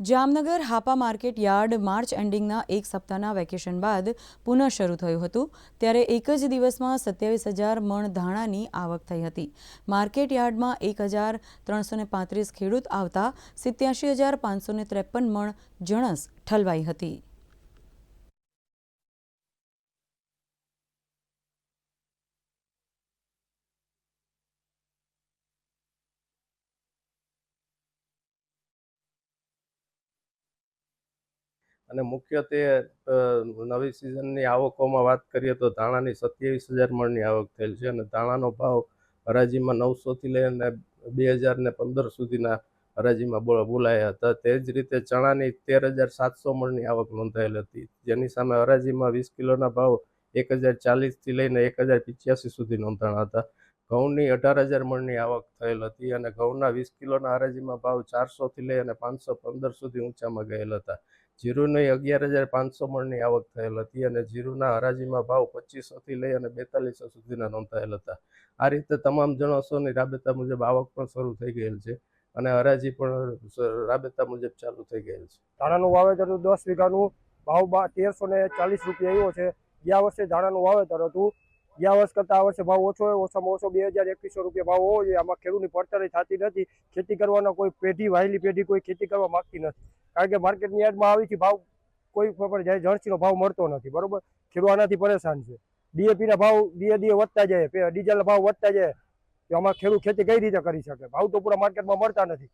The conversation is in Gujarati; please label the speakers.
Speaker 1: Jamnagar Hapa market yard March એન્ડિંગના એક સપ્તાહના વેકેશન બાદ પુનઃ શરૂ થયું હતું. ત્યારે એક જ દિવસમાં સત્યાવીસ હજાર મણ ધાણાની આવક થઈ હતી. માર્કેટ યાર્ડમાં એક હજાર ત્રણસો પાંત્રીસ ખેડૂત આવતા સિત્યાસી હજાર પાંચસો ત્રેપન મણ જણસ ઠલવાઈ હતી.
Speaker 2: અને મુખ્યત્વે નવી સિઝનની આવકોમાં વાત કરીએ તો ધાણાની સત્યાવીસ હજાર મણની આવક થયેલ છે અને ધાણાનો ભાવ હરાજીમાં નવસોથી લઈને બે હજાર ને પંદર સુધીના હરાજીમાં બોલ- બોલાયા હતા. તે જ રીતે ચણાની તેર હજાર સાતસો મણની આવક નોંધાયેલ હતી. જેની સામે હરાજીમાં વીસ કિલોના ભાવ એક હજાર ચાલીસથી લઈને એક હજાર પિચ્યાસી સુધી નોંધાણા હતા. ઘઉંની અઢાર હજાર મણની આવક થયેલ હતી અને ઘઉંના વીસ કિલોના હરાજીમાં ભાવ ચારસોથી લઈ અને પાંચસો પંદર સુધી ઊંચામાં ગયેલ હતા. જીરુની અગિયાર હજાર પાંચસો મણની આવક થયેલ હતી અને જીરુના હરાજીમાં ભાવ પચીસોથી લઈ અને બેતાલીસો સુધીના નોંધાયેલ હતા. આ રીતે તમામ જણસોની રાબેતા મુજબ આવક પણ શરૂ થઈ ગયેલ છે અને હરાજી પણ રાબેતા મુજબ ચાલુ થઈ ગયેલ છે.
Speaker 3: ધાણાનું વાવેતર દસ વીઘાનું, ભાવ તેરસો ને ચાલીસ રૂપિયા આવ્યો છે. ગયા વર્ષે ધાણાનું વાવેતર હતું ગયા વર્ષ કરતાં આ વર્ષે ભાવ ઓછો હોય, ઓછામાં ઓછો બે હજાર એકવીસો રૂપિયા ભાવ હોવો જોઈએ. આમાં ખેડૂતની પડતર થતી નથી. ખેતી કરવાનો કોઈ પેઢી, વાહેલી પેઢી કોઈ ખેતી કરવા માંગતી નથી. કારણ કે માર્કેટની યાર્ડમાં આવી ભાવ કોઈ પણ જાય જણસીનો ભાવ મળતો નથી. બરોબર? ખેડૂત આનાથી પરેશાન છે. ડીએપીના ભાવ દીએ દીએ વધતા જાય. ડીઝલના ભાવ વધતા જાય. તો આમાં ખેડૂત ખેતી કઈ રીતે કરી શકે? ભાવ તો પૂરા માર્કેટમાં મળતા નથી.